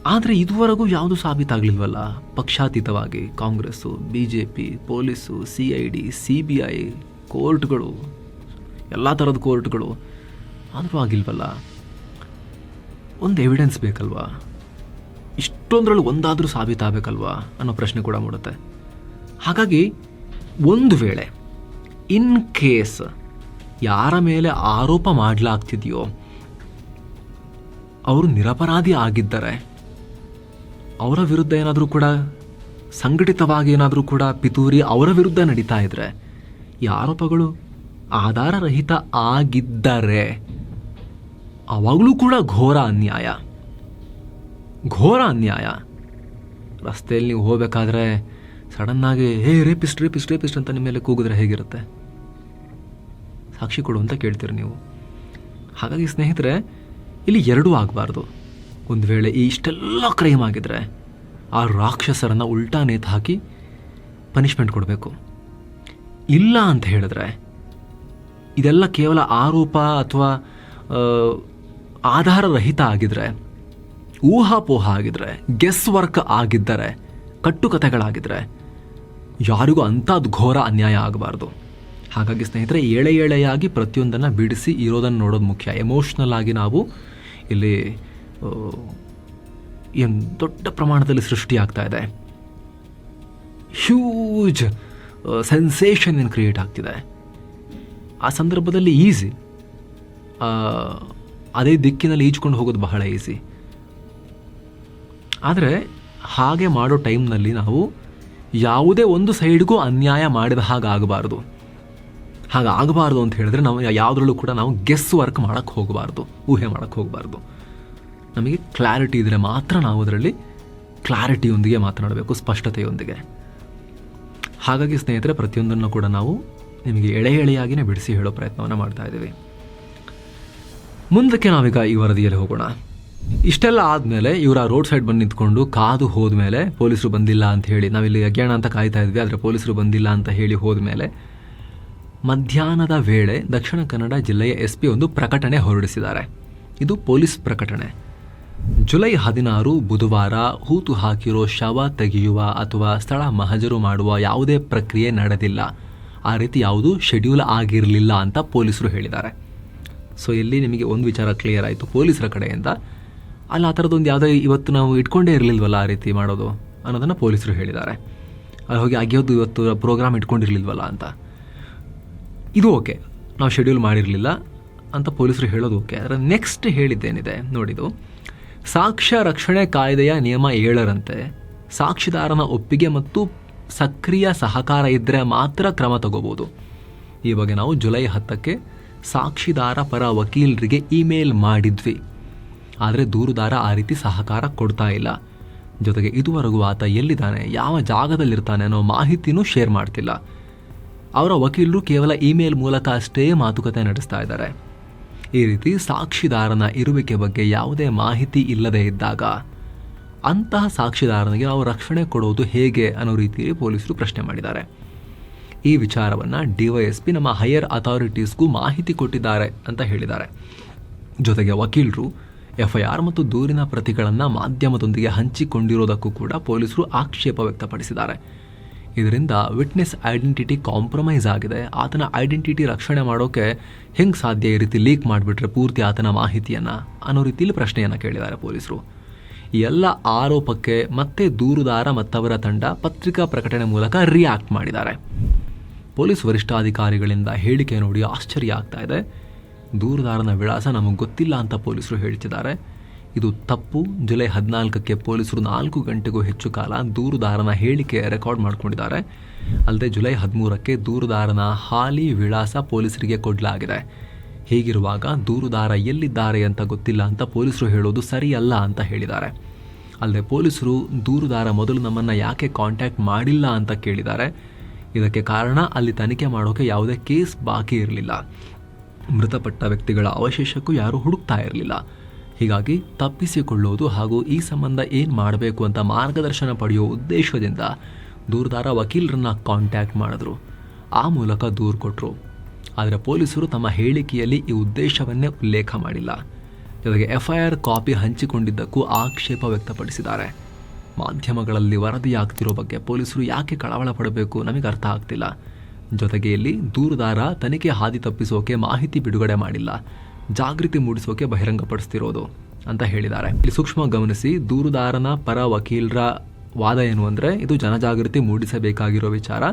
ಆದರೆ ಇದುವರೆಗೂ ಯಾವುದು ಸಾಬೀತಾಗಲಿಲ್ವಲ್ಲ? ಪಕ್ಷಾತೀತವಾಗಿ Congress B J P police, C I D, C B I, ಕೋರ್ಟ್ಗಳು, ಎಲ್ಲ ಥರದ ಕೋರ್ಟ್ಗಳು. ಆದರೂ ಆಗಿಲ್ವಲ್ಲ? ಒಂದು ಎವಿಡೆನ್ಸ್ ಬೇಕಲ್ವಾ? ಇಷ್ಟೊಂದರಲ್ಲಿ ಒಂದಾದರೂ ಸಾಬೀತಾಗಬೇಕಲ್ವಾ ಅನ್ನೋ ಪ್ರಶ್ನೆ ಕೂಡ ಮೂಡುತ್ತೆ. ಹಾಗಾಗಿ ಒಂದು ವೇಳೆ ಇನ್ ಕೇಸ್ ಯಾರ ಮೇಲೆ ಆರೋಪ ಮಾಡಲಾಗ್ತಿದೆಯೋ, ಅವರು ನಿರಪರಾಧಿ ಆಗಿದ್ದರೆ ಅವರ ವಿರುದ್ಧ ಏನಾದರೂ ಕೂಡ, ಸಂಘಟಿತವಾಗಿ ಏನಾದರೂ ಕೂಡ ಪಿತೂರಿ ಅವರ ವಿರುದ್ಧ ನಡೀತಾ ಇದ್ರೆ, ಈ ಆರೋಪಗಳು ಆಧಾರರಹಿತ ಆಗಿದ್ದರೆ ಅವಾಗಲೂ ಕೂಡ ಘೋರ ಅನ್ಯಾಯ. ಘೋರ ಅನ್ಯಾಯ. ರಸ್ತೆಯಲ್ಲಿ ನೀವು ಹೋಗಬೇಕಾದ್ರೆ ಸಡನ್ನಾಗಿ ಹೇ, ರೇಪಿಸ್ಟ್ ರೇಪಿಸ್ಟ್ ರೇಪಿಸ್ಟ್ ಅಂತ ನಿಮ್ಮ ಮೇಲೆ ಕೂಗಿದ್ರೆ ಹೇಗಿರುತ್ತೆ? ಸಾಕ್ಷಿ ಕೊಡು ಅಂತ ಕೇಳ್ತೀರಿ ನೀವು. ಹಾಗಾಗಿ ಸ್ನೇಹಿತರೆ, ಇಲ್ಲಿ ಎರಡೂ ಆಗಬಾರ್ದು. ಒಂದು ವೇಳೆ ಈ ಇಷ್ಟೆಲ್ಲ ಕ್ರೈಮ್ ಆಗಿದ್ರೆ ಆ ರಾಕ್ಷಸರನ್ನು ಉಲ್ಟಾ ನೇತು ಹಾಕಿ ಪನಿಷ್ಮೆಂಟ್ ಕೊಡಬೇಕು. ಇಲ್ಲ ಅಂತ ಹೇಳಿದ್ರೆ, ಇದೆಲ್ಲ ಕೇವಲ ಆರೋಪ ಅಥವಾ ಆಧಾರರಹಿತ ಆಗಿದ್ರೆ, ಊಹಾಪೋಹ ಆಗಿದ್ರೆ ಗೆಸ್ ವರ್ಕ್ ಆಗಿದ್ದರೆ ಕಟ್ಟುಕತೆಗಳಾಗಿದ್ದರೆ ಯಾರಿಗೂ ಅಂಥದ್ದು ಘೋರ ಅನ್ಯಾಯ ಆಗಬಾರ್ದು. ಹಾಗಾಗಿ ಸ್ನೇಹಿತರೆ, ಏಳೆ ಏಳೆಯಾಗಿ ಪ್ರತಿಯೊಂದನ್ನು ಬಿಡಿಸಿ ಇರೋದನ್ನು ನೋಡೋದು ಮುಖ್ಯ. ಎಮೋಷ್ನಲ್ ಆಗಿ ನಾವು ಇಲ್ಲಿ ಏನು ದೊಡ್ಡ ಪ್ರಮಾಣದಲ್ಲಿ ಸೃಷ್ಟಿಯಾಗ್ತಾ ಇದೆ. ಹ್ಯೂಜ್ ಸೆನ್ಸೇಷನ್ ಏನು ಕ್ರಿಯೇಟ್ ಆಗ್ತಿದೆ. ಆ ಸಂದರ್ಭದಲ್ಲಿ ಈಸಿ ಅದೇ ದಿಕ್ಕಿನಲ್ಲಿ ಈಜ್ಕೊಂಡು ಹೋಗೋದು ಬಹಳ ಈಸಿ ಆದರೆ ಹಾಗೆ ಮಾಡೋ ಟೈಮ್ನಲ್ಲಿ ನಾವು ಯಾವುದೇ ಒಂದು ಸೈಡ್ಗೂ ಅನ್ಯಾಯ ಮಾಡಿದ ಹಾಗಾಗಬಾರ್ದು. ಹಾಗಾಗಬಾರ್ದು ಅಂತ ಹೇಳಿದ್ರೆ ನಾವು ಯಾವುದ್ರಲ್ಲೂ ಕೂಡ ನಾವು ಗೆಸ್ ವರ್ಕ್ ಮಾಡೋಕ್ಕೆ ಹೋಗಬಾರ್ದು, ಊಹೆ ಮಾಡೋಕ್ಕೆ ಹೋಗಬಾರ್ದು. ನಮಗೆ ಕ್ಲಾರಿಟಿ ಇದ್ದರೆ ಮಾತ್ರ ನಾವು ಅದರಲ್ಲಿ ಕ್ಲಾರಿಟಿಯೊಂದಿಗೆ ಮಾತನಾಡಬೇಕು, ಸ್ಪಷ್ಟತೆಯೊಂದಿಗೆ. ಹಾಗಾಗಿ ಸ್ನೇಹಿತರೆ, ಪ್ರತಿಯೊಂದನ್ನು ಕೂಡ ನಾವು ನಿಮಗೆ ಎಳೆ ಎಳೆಯಾಗಿಯೇ ಬಿಡಿಸಿ ಹೇಳೋ ಪ್ರಯತ್ನವನ್ನು ಮಾಡ್ತಾ ಇದ್ದೀವಿ. ಮುಂದಕ್ಕೆ ನಾವೀಗ ಈ ವರದಿಯಲ್ಲಿ ಹೋಗೋಣ. ಇಷ್ಟೆಲ್ಲ ಆದಮೇಲೆ ಇವರ ರೋಡ್ ಸೈಡ್ ಬಂದು ನಿಂತ್ಕೊಂಡು ಕಾದು ಹೋದ್ಮೇಲೆ ಪೊಲೀಸರು ಬಂದಿಲ್ಲ ಅಂತ ಹೇಳಿ, ನಾವಿಲ್ಲಿ ಅಜ್ಞಾನ ಅಂತ ಕಾಯ್ತಾ ಇದ್ವಿ, ಆದರೆ ಪೊಲೀಸರು ಬಂದಿಲ್ಲ ಅಂತ ಹೇಳಿ ಹೋದ್ಮೇಲೆ ಮಧ್ಯಾಹ್ನದ ವೇಳೆ ದಕ್ಷಿಣ ಕನ್ನಡ ಜಿಲ್ಲೆಯ ಎಸ್ ಪಿ ಒಂದು ಪ್ರಕಟಣೆ ಹೊರಡಿಸಿದ್ದಾರೆ. ಇದು ಪೊಲೀಸ್ ಪ್ರಕಟಣೆ. ಜುಲೈ ಹದಿನಾರು, ಬುಧವಾರ ಹೂತು ಹಾಕಿರೋ ಶವ ತೆಗೆಯುವ ಅಥವಾ ಸ್ಥಳ ಮಹಜರು ಮಾಡುವ ಯಾವುದೇ ಪ್ರಕ್ರಿಯೆ ನಡೆದಿಲ್ಲ. ಆ ರೀತಿ ಯಾವುದು ಶೆಡ್ಯೂಲ್ ಆಗಿರಲಿಲ್ಲ ಅಂತ ಪೊಲೀಸರು ಹೇಳಿದ್ದಾರೆ. ಸೊ ಇಲ್ಲಿ ನಿಮಗೆ ಒಂದು ವಿಚಾರ ಕ್ಲಿಯರ್ ಆಯಿತು ಪೊಲೀಸರ ಕಡೆಯಿಂದ. ಅಲ್ಲಿ, ಆ ಥರದ್ದೊಂದು ಯಾವುದೇ ಇವತ್ತು ನಾವು ಇಟ್ಕೊಂಡೇ ಇರಲಿಲ್ವಲ್ಲ ಆ ರೀತಿ ಮಾಡೋದು ಅನ್ನೋದನ್ನು ಪೊಲೀಸರು ಹೇಳಿದ್ದಾರೆ. ಅಲ್ಲಿ ಹೋಗಿ ಆಗ್ಯೋದು ಇವತ್ತು ಪ್ರೋಗ್ರಾಮ್ ಇಟ್ಕೊಂಡಿರಲಿಲ್ವಲ್ಲ ಅಂತ. ಇದು ಓಕೆ. ನಾವು ಶೆಡ್ಯೂಲ್ ಮಾಡಿರಲಿಲ್ಲ ಅಂತ ಪೊಲೀಸರು ಹೇಳೋದು ಓಕೆ. ಅದರ ನೆಕ್ಸ್ಟ್ ಹೇಳಿದ್ದೇನಿದೆ ನೋಡಿದು. ಸಾಕ್ಷ್ಯ ರಕ್ಷಣೆ ಕಾಯ್ದೆಯ ನಿಯಮ ಏಳರಂತೆ. ಸಾಕ್ಷಿದಾರನ ಒಪ್ಪಿಗೆ ಮತ್ತು ಸಕ್ರಿಯ ಸಹಕಾರ ಇದ್ದರೆ ಮಾತ್ರ ಕ್ರಮ ತಗೋಬೋದು. ಈ ಬಗ್ಗೆ ನಾವು ಜುಲೈ ಹತ್ತಕ್ಕೆ ಸಾಕ್ಷಿದಾರ ಪರ ವಕೀಲರಿಗೆ ಇಮೇಲ್ ಮಾಡಿದ್ವಿ. ಆದರೆ ದೂರುದಾರ ಆ ರೀತಿ ಸಹಕಾರ ಕೊಡ್ತಾ ಇಲ್ಲ. ಜೊತೆಗೆ ಇದುವರೆಗೂ ಆತ ಎಲ್ಲಿದ್ದಾನೆ, ಯಾವ ಜಾಗದಲ್ಲಿರ್ತಾನೆ ಅನ್ನೋ ಮಾಹಿತಿನೂ ಶೇರ್ ಮಾಡ್ತಿಲ್ಲ. ಅವರ ವಕೀಲರು ಕೇವಲ ಇಮೇಲ್ ಮೂಲಕ ಅಷ್ಟೇ ಮಾತುಕತೆ ನಡೆಸ್ತಾ ಇದ್ದಾರೆ. ಈ ರೀತಿ ಸಾಕ್ಷಿದಾರನ ಇರುವಿಕೆ ಬಗ್ಗೆ ಯಾವುದೇ ಮಾಹಿತಿ ಇಲ್ಲದೆ ಇದ್ದಾಗ ಅಂತಹ ಸಾಕ್ಷಿದಾರನಿಗೆ ನಾವು ರಕ್ಷಣೆ ಕೊಡೋದು ಹೇಗೆ ಅನ್ನೋ ರೀತಿಯಲ್ಲಿ ಪೊಲೀಸರು ಪ್ರಶ್ನೆ ಮಾಡಿದ್ದಾರೆ. ಈ ವಿಚಾರವನ್ನು ಡಿವೈಎಸ್ಪಿ ನಮ್ಮ ಹೈಯರ್ ಅಥಾರಿಟೀಸ್ಗೂ ಮಾಹಿತಿ ಕೊಟ್ಟಿದ್ದಾರೆ ಅಂತ ಹೇಳಿದ್ದಾರೆ. ಜೊತೆಗೆ ವಕೀಲರು ಎಫ್ಐಆರ್ ಮತ್ತು ದೂರಿನ ಪ್ರತಿಗಳನ್ನು ಮಾಧ್ಯಮದೊಂದಿಗೆ ಹಂಚಿಕೊಂಡಿರೋದಕ್ಕೂ ಕೂಡ ಪೊಲೀಸರು ಆಕ್ಷೇಪ ವ್ಯಕ್ತಪಡಿಸಿದ್ದಾರೆ. ಇದರಿಂದ ವಿಟ್ನೆಸ್ ಐಡೆಂಟಿಟಿ ಕಾಂಪ್ರಮೈಸ್ ಆಗಿದೆ. ಆತನ ಐಡೆಂಟಿಟಿ ರಕ್ಷಣೆ ಮಾಡೋಕೆ ಹೆಂಗೆ ಸಾಧ್ಯ ಈ ರೀತಿ ಲೀಕ್ ಮಾಡಿಬಿಟ್ರೆ ಪೂರ್ತಿ ಆತನ ಮಾಹಿತಿಯನ್ನು? ಅನ್ನೋ ರೀತಿಯಲ್ಲಿ ಪ್ರಶ್ನೆಯನ್ನು ಕೇಳಿದ್ದಾರೆ ಪೊಲೀಸರು. ಎಲ್ಲ ಆರೋಪಕ್ಕೆ ಮತ್ತೆ ದೂರುದಾರ ಮತ್ತವರ ತಂಡ ಪತ್ರಿಕಾ ಪ್ರಕಟಣೆ ಮೂಲಕ ರಿಯಾಕ್ಟ್ ಮಾಡಿದ್ದಾರೆ. ಪೊಲೀಸ್ ವರಿಷ್ಠಾಧಿಕಾರಿಗಳಿಂದ ಹೇಳಿಕೆ ನೋಡಿ ಆಶ್ಚರ್ಯ ಆಗ್ತಾ ಇದೆ. ದೂರುದಾರನ ವಿಳಾಸ ನಮಗೆ ಗೊತ್ತಿಲ್ಲ ಅಂತ ಪೊಲೀಸರು ಹೇಳ್ತಿದ್ದಾರೆ. ಇದು ತಪ್ಪು. ಜುಲೈ ಹದಿನಾಲ್ಕಕ್ಕೆ ಪೊಲೀಸರು ನಾಲ್ಕು ಗಂಟೆಗೂ ಹೆಚ್ಚು ಕಾಲ ದೂರುದಾರನ ಹೇಳಿಕೆ ರೆಕಾರ್ಡ್ ಮಾಡಿಕೊಂಡಿದ್ದಾರೆ. ಅಲ್ಲದೆ ಜುಲೈ ಹದಿಮೂರಕ್ಕೆ ದೂರುದಾರನ ಹಾಲಿ ವಿಳಾಸ ಪೊಲೀಸರಿಗೆ ಕೊಡಲಾಗಿದೆ. ಹೀಗಿರುವಾಗ ದೂರುದಾರ ಎಲ್ಲಿದ್ದಾರೆ ಅಂತ ಗೊತ್ತಿಲ್ಲ ಅಂತ ಪೊಲೀಸರು ಹೇಳೋದು ಸರಿಯಲ್ಲ ಅಂತ ಹೇಳಿದ್ದಾರೆ. ಅಲ್ಲದೆ ಪೊಲೀಸರು ದೂರುದಾರ ಮೊದಲು ನಮ್ಮನ್ನು ಯಾಕೆ ಕಾಂಟ್ಯಾಕ್ಟ್ ಮಾಡಿಲ್ಲ ಅಂತ ಕೇಳಿದ್ದಾರೆ. ಇದಕ್ಕೆ ಕಾರಣ ಅಲ್ಲಿ ತನಿಖೆ ಮಾಡೋಕೆ ಯಾವುದೇ ಕೇಸ್ ಬಾಕಿ ಇರಲಿಲ್ಲ. ಮೃತಪಟ್ಟ ವ್ಯಕ್ತಿಗಳ ಅವಶೇಷಕ್ಕೂ ಯಾರೂ ಹುಡುಕ್ತಾ ಇರಲಿಲ್ಲ. ಹೀಗಾಗಿ ತಪ್ಪಿಸಿಕೊಳ್ಳುವುದು ಹಾಗೂ ಈ ಸಂಬಂಧ ಏನು ಮಾಡಬೇಕು ಅಂತ ಮಾರ್ಗದರ್ಶನ ಪಡೆಯುವ ಉದ್ದೇಶದಿಂದ ದೂರದಾರ ವಕೀಲರನ್ನ ಕಾಂಟ್ಯಾಕ್ಟ್ ಮಾಡಿದ್ರು. ಆ ಮೂಲಕ ದೂರು ಕೊಟ್ಟರು ಆದರೆ ಪೊಲೀಸರು ತಮ್ಮ ಹೇಳಿಕೆಯಲ್ಲಿ ಈ ಉದ್ದೇಶವನ್ನೇ ಉಲ್ಲೇಖ ಮಾಡಿಲ್ಲ. ಜೊತೆಗೆ ಎಫ್ಐಆರ್ ಕಾಪಿ ಹಂಚಿಕೊಂಡಿದ್ದಕ್ಕೂ ಆಕ್ಷೇಪ ವ್ಯಕ್ತಪಡಿಸಿದ್ದಾರೆ. ಮಾಧ್ಯಮಗಳಲ್ಲಿ ವರದಿಯಾಗ್ತಿರೋ ಬಗ್ಗೆ ಪೊಲೀಸರು ಯಾಕೆ ಕಳವಳ ಪಡಬೇಕು ನಮಗೆ ಅರ್ಥ ಆಗ್ತಿಲ್ಲ. ಜೊತೆಗೆ ಇಲ್ಲಿ ದೂರುದಾರ ತನಿಖೆ ಹಾದಿ ತಪ್ಪಿಸೋಕೆ ಮಾಹಿತಿ ಬಿಡುಗಡೆ ಮಾಡಿಲ್ಲ. ಜಾಗೃತಿ ಮೂಡಿಸೋಕೆ ಬಹಿರಂಗಪಡಿಸ್ತಿರೋದು ಅಂತ ಹೇಳಿದ್ದಾರೆ. ಇಲ್ಲಿ ಸೂಕ್ಷ್ಮ ಗಮನಿಸಿ, ದೂರುದಾರನ ಪರ ವಕೀಲರ ವಾದ ಏನು ಅಂದರೆ, ಇದು ಜನಜಾಗೃತಿ ಮೂಡಿಸಬೇಕಾಗಿರೋ ವಿಚಾರ.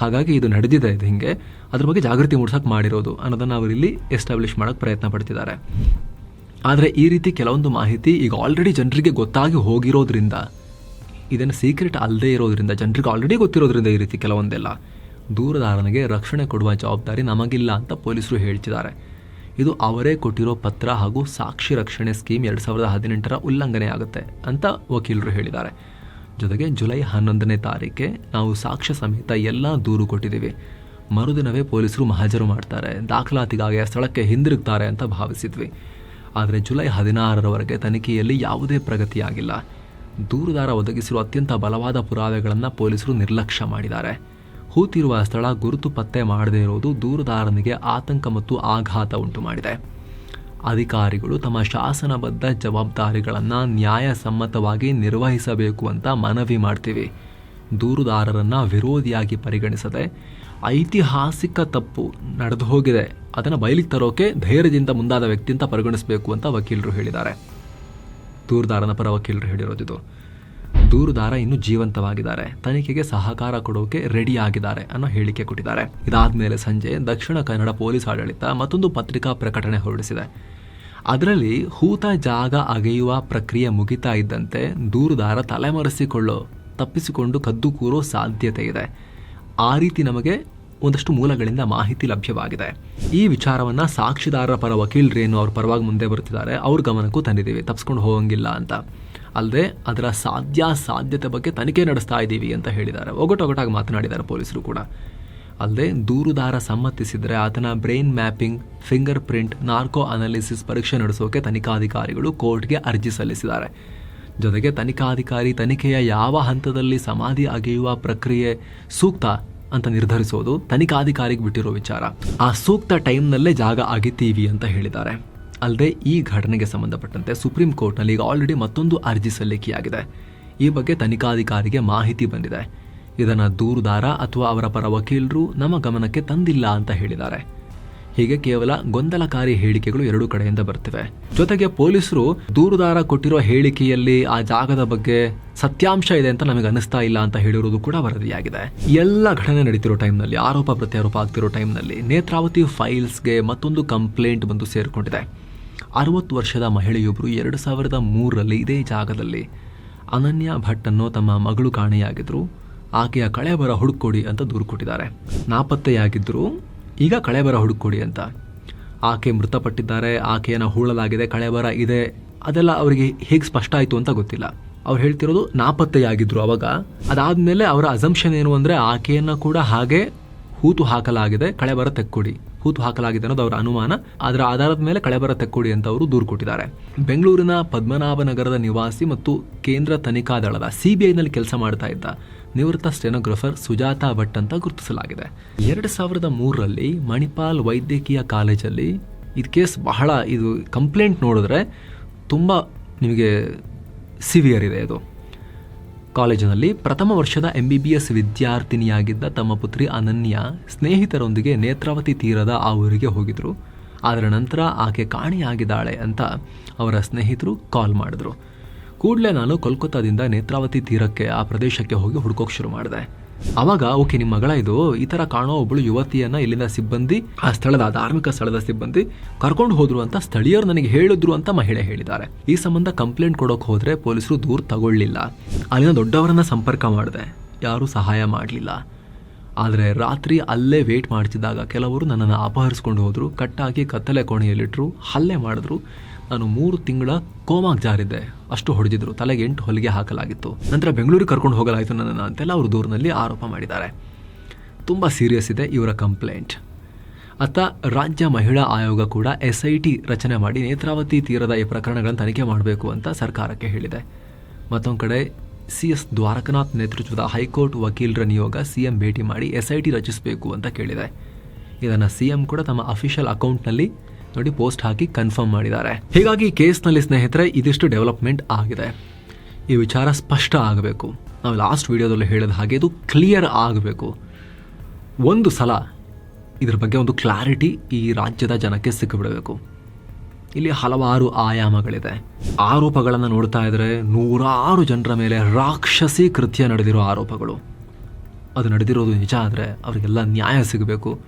ಹಾಗಾಗಿ ಇದು ನಡೆದಿದೆ ಇದು ಹಿಂಗೆ. ಅದ್ರ ಬಗ್ಗೆ ಜಾಗೃತಿ ಮೂಡಿಸೋಕೆ ಮಾಡಿರೋದು ಅನ್ನೋದನ್ನು ಅವರು ಇಲ್ಲಿ ಎಸ್ಟಾಬ್ಲಿಷ್ ಮಾಡೋಕ್ಕೆ ಪ್ರಯತ್ನ ಪಡ್ತಿದ್ದಾರೆ. ಆದರೆ ಈ ರೀತಿ ಕೆಲವೊಂದು ಮಾಹಿತಿ ಈಗ ಆಲ್ರೆಡಿ ಜನರಿಗೆ ಗೊತ್ತಾಗಿ ಹೋಗಿರೋದ್ರಿಂದ ಇದನ್ನು ಸೀಕ್ರೆಟ್ ಅಲ್ಲದೆ ಇರೋದ್ರಿಂದ, ಜನರಿಗೆ ಆಲ್ರೆಡಿ ಗೊತ್ತಿರೋದ್ರಿಂದ ಈ ರೀತಿ ಕೆಲವೊಂದೆಲ್ಲ. ದೂರದಾರನಿಗೆ ರಕ್ಷಣೆ ಕೊಡುವ ಜವಾಬ್ದಾರಿ ನಮಗಿಲ್ಲ ಅಂತ ಪೊಲೀಸರು ಹೇಳ್ತಿದ್ದಾರೆ. ಇದು ಅವರೇ ಕೊಟ್ಟಿರೋ ಪತ್ರ ಹಾಗೂ ಸಾಕ್ಷಿ ರಕ್ಷಣೆ ಸ್ಕೀಮ್ ಎರಡು ಸಾವಿರದ ಹದಿನೆಂಟರ ಉಲ್ಲಂಘನೆ ಆಗುತ್ತೆ ಅಂತ ವಕೀಲರು ಹೇಳಿದ್ದಾರೆ. ಜೊತೆಗೆ ಜುಲೈ ಹನ್ನೊಂದನೇ ತಾರೀಕೆ ನಾವು ಸಾಕ್ಷ್ಯ ಸಮೇತ ಎಲ್ಲ ದೂರು ಕೊಟ್ಟಿದ್ದೀವಿ. ಮರುದಿನವೇ ಪೊಲೀಸರು ಮಹಾಜರು ಮಾಡ್ತಾರೆ, ದಾಖಲಾತಿಗಾಗಿ ಆ ಸ್ಥಳಕ್ಕೆ ಹಿಂದಿರುಗ್ತಾರೆ ಅಂತ ಭಾವಿಸಿದ್ವಿ. ಆದರೆ ಜುಲೈ ಹದಿನಾರರವರೆಗೆ ತನಿಖೆಯಲ್ಲಿ ಯಾವುದೇ ಪ್ರಗತಿಯಾಗಿಲ್ಲ. ದೂರುದಾರ ಒದಗಿಸಿರುವ ಅತ್ಯಂತ ಬಲವಾದ ಪುರಾವೆಗಳನ್ನು ಪೊಲೀಸರು ನಿರ್ಲಕ್ಷ್ಯ ಮಾಡಿದ್ದಾರೆ. ಹೂತಿರುವ ಸ್ಥಳ ಗುರುತು ಪತ್ತೆ ಮಾಡದೇ ಇರುವುದು ದೂರುದಾರನಿಗೆ ಆತಂಕ ಮತ್ತು ಆಘಾತ ಉಂಟು ಮಾಡಿದೆ. ಅಧಿಕಾರಿಗಳು ತಮ್ಮ ಶಾಸನಬದ್ಧ ಜವಾಬ್ದಾರಿಗಳನ್ನು ನ್ಯಾಯಸಮ್ಮತವಾಗಿ ನಿರ್ವಹಿಸಬೇಕು ಅಂತ ಮನವಿ ಮಾಡ್ತೀವಿ. ದೂರುದಾರರನ್ನು ವಿರೋಧಿಯಾಗಿ ಪರಿಗಣಿಸದೆ ಐತಿಹಾಸಿಕ ತಪ್ಪು ನಡೆದು ಹೋಗಿದೆ ಅದನ್ನು ಬಯಲಿಗೆ ತರೋಕೆ ಧೈರ್ಯದಿಂದ ಮುಂದಾದ ವ್ಯಕ್ತಿ ಅಂತ ಪರಿಗಣಿಸಬೇಕು ಅಂತ ವಕೀಲರು ಹೇಳಿದ್ದಾರೆ. ದೂರುದಾರನ ಪರ ವಕೀಲರು ಹೇಳಿರೋದಿದು ದೂರುದಾರ ಇನ್ನೂ ಜೀವಂತವಾಗಿದ್ದಾರೆ. ತನಿಖೆಗೆ ಸಹಕಾರ ಕೊಡೋಕೆ ರೆಡಿ ಆಗಿದ್ದಾರೆ ಅನ್ನೋ ಹೇಳಿಕೆ ಕೊಟ್ಟಿದ್ದಾರೆ. ಇದಾದ ಮೇಲೆ ಸಂಜೆ ದಕ್ಷಿಣ ಕನ್ನಡ ಪೊಲೀಸ್ ಆಡಳಿತ ಮತ್ತೊಂದು ಪತ್ರಿಕಾ ಪ್ರಕಟಣೆ ಹೊರಡಿಸಿದೆ. ಅದರಲ್ಲಿ ಹೂತ ಜಾಗ ಅಗೆಯುವ ಪ್ರಕ್ರಿಯೆ ಮುಗಿತಾ ಇದ್ದಂತೆ ದೂರುದಾರ ತಲೆಮರೆಸಿಕೊಳ್ಳೋ, ತಪ್ಪಿಸಿಕೊಂಡು ಕದ್ದು ಕೂರೋ ಸಾಧ್ಯತೆ ಇದೆ. ಆ ರೀತಿ ನಮಗೆ ಒಂದಷ್ಟು ಮೂಲಗಳಿಂದ ಮಾಹಿತಿ ಲಭ್ಯವಾಗಿದೆ. ಈ ವಿಚಾರವನ್ನ ಸಾಕ್ಷಿದಾರರ ಪರ ವಕೀಲರೇನು ಅವ್ರ ಪರವಾಗಿ ಮುಂದೆ ಬರ್ತಿದ್ದಾರೆ ಅವ್ರ ಗಮನಕ್ಕೂ ತಂದಿದ್ದೀವಿ. ತಪ್ಪಿಸ್ಕೊಂಡು ಹೋಗಂಗಿಲ್ಲ ಅಂತ. ಅಲ್ಲದೆ ಅದರ ಸಾಧ್ಯ ಸಾಧ್ಯತೆ ಬಗ್ಗೆ ತನಿಖೆ ನಡೆಸ್ತಾ ಇದ್ದೀವಿ ಅಂತ ಹೇಳಿದ್ದಾರೆ. ಒಗಟೊಗಟಾಗಿ ಮಾತನಾಡಿದ್ದಾರೆ ಪೊಲೀಸರು ಕೂಡ. ಅಲ್ಲದೆ ದೂರುದಾರ ಸಮ್ಮತಿಸಿದರೆ ಆತನ brain mapping finger print narco analysis ಪರೀಕ್ಷೆ ನಡೆಸೋಕೆ ತನಿಖಾಧಿಕಾರಿಗಳು ಕೋರ್ಟ್ಗೆ ಅರ್ಜಿ ಸಲ್ಲಿಸಿದ್ದಾರೆ. ಜೊತೆಗೆ ತನಿಖಾಧಿಕಾರಿ ತನಿಖೆಯ ಯಾವ ಹಂತದಲ್ಲಿ ಸಮಾಧಿ ಅಗೆಯುವ ಪ್ರಕ್ರಿಯೆ ಸೂಕ್ತ ಅಂತ ನಿರ್ಧರಿಸೋದು ತನಿಖಾಧಿಕಾರಿಗೆ ಬಿಟ್ಟಿರೋ ವಿಚಾರ. ಆ ಸೂಕ್ತ ಟೈಮ್ನಲ್ಲೇ ಜಾಗ ಅಗಿತೀವಿ ಅಂತ ಹೇಳಿದ್ದಾರೆ. ಅಲ್ಲದೆ ಈ ಘಟನೆಗೆ ಸಂಬಂಧಪಟ್ಟಂತೆ ಸುಪ್ರೀಂ ಕೋರ್ಟ್ನಲ್ಲಿ ಈಗ ಆಲ್ರೆಡಿ ಮತ್ತೊಂದು ಅರ್ಜಿ ಸಲ್ಲಿಕೆಯಾಗಿದೆ. ಈ ಬಗ್ಗೆ ತನಿಖಾಧಿಕಾರಿಗೆ ಮಾಹಿತಿ ಬಂದಿದೆ. ಇದನ್ನು ದೂರುದಾರ ಅಥವಾ ಅವರ ಪರ ವಕೀಲರು ನಮ್ಮ ಗಮನಕ್ಕೆ ತಂದಿಲ್ಲ ಅಂತ ಹೇಳಿದ್ದಾರೆ. ಹೀಗೆ ಕೇವಲ ಗೊಂದಲಕಾರಿ ಹೇಳಿಕೆಗಳು ಎರಡು ಕಡೆಯಿಂದ ಬರ್ತಿವೆ ಜೊತೆಗೆ ಪೊಲೀಸರು ದೂರುದಾರ ಕೊಟ್ಟಿರೋ ಹೇಳಿಕೆಯಲ್ಲಿ ಆ ಜಾಗದ ಬಗ್ಗೆ ಸತ್ಯಾಂಶ ಇದೆ ಅಂತ ನಮಗೆ ಅನಿಸ್ತಾ ಇಲ್ಲ ಅಂತ ಹೇಳಿರೋದು ಕೂಡ ವರದಿಯಾಗಿದೆ. ಎಲ್ಲ ಘಟನೆ ನಡೀತಿರೋ ಟೈಮ್ನಲ್ಲಿ, ಆರೋಪ ಪ್ರತ್ಯಾರೋಪ ಆಗ್ತಿರೋ ಟೈಮ್ನಲ್ಲಿ ನೇತ್ರಾವತಿ ಫೈಲ್ಸ್ಗೆ ಮತ್ತೊಂದು ಕಂಪ್ಲೇಂಟ್ ಬಂದು ಸೇರಿಕೊಂಡಿದೆ. ಅರವತ್ತು ವರ್ಷದ ಮಹಿಳೆಯೊಬ್ಬರು ಎರಡು ಸಾವಿರದ ಮೂರರಲ್ಲಿ ಇದೇ ಜಾಗದಲ್ಲಿ ಅನನ್ಯ ಭಟ್ ಅನ್ನೋ ತಮ್ಮ ಮಗಳು ಕಾಣೆಯಾಗಿದ್ರು. ಆಕೆಯ ಕಳೆ ಬರ ಹುಡುಕೊಡಿ ಅಂತ ದೂರು ಕೊಟ್ಟಿದ್ದಾರೆ. ನಾಪತ್ತೆಯಾಗಿದ್ದರು ಈಗ ಕಳೆಬರ ಹುಡುಕೊಡಿ ಅಂತ. ಆಕೆ ಮೃತಪಟ್ಟಿದ್ದಾರೆ, ಆಕೆಯನ್ನು ಹೂಳಲಾಗಿದೆ, ಕಳೆಬರ ಇದೆ. ಅದೆಲ್ಲ ಅವರಿಗೆ ಹೇಗೆ ಸ್ಪಷ್ಟ ಆಯಿತು ಅಂತ ಗೊತ್ತಿಲ್ಲ. ಅವ್ರು ಹೇಳ್ತಿರೋದು ನಾಪತ್ತೆಯಾಗಿದ್ರು ಅವಾಗ. ಅದಾದಮೇಲೆ ಅವರ ಅಸಂಪ್ಷನ್ ಏನು ಅಂದರೆ ಆಕೆಯನ್ನು ಕೂಡ ಹಾಗೆ ಹೂತು ಹಾಕಲಾಗಿದೆ, ಕಳೆಬರ ತೆಕ್ಕೊಡಿ. ಹೂತು ಹಾಕಲಾಗಿದೆ ಅನ್ನೋದು ಅವರ ಅನುಮಾನ. ಅದರ ಆಧಾರದ ಮೇಲೆ ಕಳೆಬರ ತೆಕ್ಕೊಡಿ ಅಂತ ಅವರು ದೂರು ಕೊಟ್ಟಿದ್ದಾರೆ. ಬೆಂಗಳೂರಿನ ಪದ್ಮನಾಭನಗರದ ನಿವಾಸಿ ಮತ್ತು ಕೇಂದ್ರ ತನಿಖಾ ದಳದ ಸಿಬಿಐನಲ್ಲಿ ಕೆಲಸ ಮಾಡ್ತಾ ಇದ್ದ ನಿವೃತ್ತ ಸ್ಟೆನೋಗ್ರಫರ್ ಸುಜಾತಾ ಭಟ್ ಅಂತ ಗುರುತಿಸಲಾಗಿದೆ. ಎರಡು ಸಾವಿರದ ಮೂರರಲ್ಲಿ ಮಣಿಪಾಲ್ ವೈದ್ಯಕೀಯ ಕಾಲೇಜಲ್ಲಿ ಇದು ಕೇಸ್ ಬಹಳ ಇದು ಕಂಪ್ಲೇಂಟ್ ನೋಡಿದ್ರೆ ತುಂಬ ನಿಮಗೆ ಸಿವಿಯರ್ ಇದೆ ಇದು ಕಾಲೇಜಿನಲ್ಲಿ ಪ್ರಥಮ ವರ್ಷದ ಎಂಬಿಬಿಎಸ್ ವಿದ್ಯಾರ್ಥಿನಿಯಾಗಿದ್ದ ತಮ್ಮ ಪುತ್ರಿ ಅನನ್ಯ ಸ್ನೇಹಿತರೊಂದಿಗೆ ನೇತ್ರಾವತಿ ತೀರದ ಆ ಊರಿಗೆ ಹೋಗಿದ್ರು. ಅದರ ನಂತರ ಆಕೆ ಕಾಣೆಯಾಗಿದ್ದಾಳೆ ಅಂತ ಅವರ ಸ್ನೇಹಿತರು ಕಾಲ್ ಮಾಡಿದ್ರು. ಕೂಡಲೇ ನಾನು ಕೋಲ್ಕತ್ತಾದಿಂದ ನೇತ್ರಾವತಿ ತೀರಕ್ಕೆ ಆ ಪ್ರದೇಶಕ್ಕೆ ಹೋಗಿ ಹುಡುಕೋಕೆ ಶುರು ಮಾಡಿದೆ. ಅವಾಗ, ಓಕೆ ನಿಮ್ಮ ಮಗಳ ಇದು ಈ ಥರ ಕಾಣೋ ಒಬ್ಬಳು ಯುವತಿಯನ್ನ ಇಲ್ಲಿನ ಸಿಬ್ಬಂದಿ, ಆ ಸ್ಥಳದ ಧಾರ್ಮಿಕ ಸ್ಥಳದ ಸಿಬ್ಬಂದಿ ಕರ್ಕೊಂಡು ಹೋದ್ರು ಅಂತ ಸ್ಥಳೀಯರು ನನಗೆ ಹೇಳಿದ್ರು ಅಂತ ಮಹಿಳೆ ಹೇಳಿದ್ದಾರೆ. ಈ ಸಂಬಂಧ ಕಂಪ್ಲೇಂಟ್ ಕೊಡೋಕೆ ಹೋದರೆ ಪೊಲೀಸರು ದೂರ ತಗೊಳ್ಳಿಲ್ಲ. ಅಲ್ಲಿನ ದೊಡ್ಡವರನ್ನ ಸಂಪರ್ಕ ಮಾಡಿದೆ. ಯಾರೂ ಸಹಾಯ ಮಾಡಲಿಲ್ಲ. ಆದರೆ ರಾತ್ರಿ ಅಲ್ಲೇ ವೇಟ್ ಮಾಡ್ತಿದ್ದಾಗ ಕೆಲವರು ನನ್ನನ್ನು ಅಪಹರಿಸ್ಕೊಂಡು ಹೋದರು. ಕಟ್ಟಾಗಿ ಕತ್ತಲೆ ಕೋಣೆಯಲ್ಲಿಟ್ಟರು ಹಲ್ಲೆ ಮಾಡಿದ್ರು. ನಾನು ಮೂರು ತಿಂಗಳ ಕೋಮಾಗ್ ಜಾರಿದ್ದೆ. ಅಷ್ಟು ಹೊಡೆದಿದ್ರು. ತಲೆಗೆ ಎಂಟು ಹೊಲಿಗೆ ಹಾಕಲಾಗಿತ್ತು. ನಂತರ ಬೆಂಗಳೂರಿಗೆ ಕರ್ಕೊಂಡು ಹೋಗಲಾಯಿತು ನನ್ನ ಅಂತೆಲ್ಲ ಅವರು ದೂರಿನಲ್ಲಿ ಆರೋಪ ಮಾಡಿದ್ದಾರೆ. ತುಂಬ ಸೀರಿಯಸ್ ಇದೆ ಇವರ ಕಂಪ್ಲೇಂಟ್ ಅತ್ತ ರಾಜ್ಯ ಮಹಿಳಾ ಆಯೋಗ ಕೂಡ ಎಸ್ ಐ ಟಿ ರಚನೆ ಮಾಡಿ ನೇತ್ರಾವತಿ ತೀರದ ಈ ಪ್ರಕರಣಗಳನ್ನು ತನಿಖೆ ಮಾಡಬೇಕು ಅಂತ ಸರ್ಕಾರಕ್ಕೆ ಹೇಳಿದೆ. ಮತ್ತೊಂದು ಕಡೆ ಸಿ ಎಸ್ ದ್ವಾರಕನಾಥ್ ನೇತೃತ್ವದ ಹೈಕೋರ್ಟ್ ವಕೀಲರ ನಿಯೋಗ ಸಿ ಎಂ ಭೇಟಿ ಮಾಡಿ ಎಸ್ ಐ ಟಿ ರಚಿಸಬೇಕು ಅಂತ ಕೇಳಿದೆ. ಇದನ್ನು ಸಿ ಎಂ ಕೂಡ ತಮ್ಮ ಅಫಿಷಿಯಲ್ ಅಕೌಂಟ್ನಲ್ಲಿ ನೋಡಿ, ಪೋಸ್ಟ್ ಹಾಕಿ ಕನ್ಫರ್ಮ್ ಮಾಡಿದ್ದಾರೆ. ಹೀಗಾಗಿ ಈ ಕೇಸ್ನಲ್ಲಿ ಸ್ನೇಹಿತರೆ, ಇದಿಷ್ಟು ಡೆವಲಪ್ಮೆಂಟ್ ಆಗಿದೆ. ಈ ವಿಚಾರ ಸ್ಪಷ್ಟ ಆಗಬೇಕು. ನಾವು ಲಾಸ್ಟ್ ವಿಡಿಯೋದಲ್ಲಿ ಹೇಳಿದ ಹಾಗೆ ಇದು ಕ್ಲಿಯರ್ ಆಗಬೇಕು. ಒಂದು ಸಲ ಇದ್ರ ಬಗ್ಗೆ ಒಂದು ಕ್ಲಾರಿಟಿ ಈ ರಾಜ್ಯದ ಜನಕ್ಕೆ ಸಿಕ್ಕಿಬಿಡಬೇಕು. ಇಲ್ಲಿ ಹಲವಾರು ಆಯಾಮಗಳಿದೆ. ಆರೋಪಗಳನ್ನು ನೋಡ್ತಾ ಇದ್ರೆ ನೂರಾರು ಜನರ ಮೇಲೆ ರಾಕ್ಷಸಿ ಕೃತ್ಯ ನಡೆದಿರೋ ಆರೋಪಗಳು. ಅದು ನಡೆದಿರೋದು ನಿಜ ಆದರೆ ಅವರಿಗೆಲ್ಲ ನ್ಯಾಯ ಸಿಗಬೇಕು.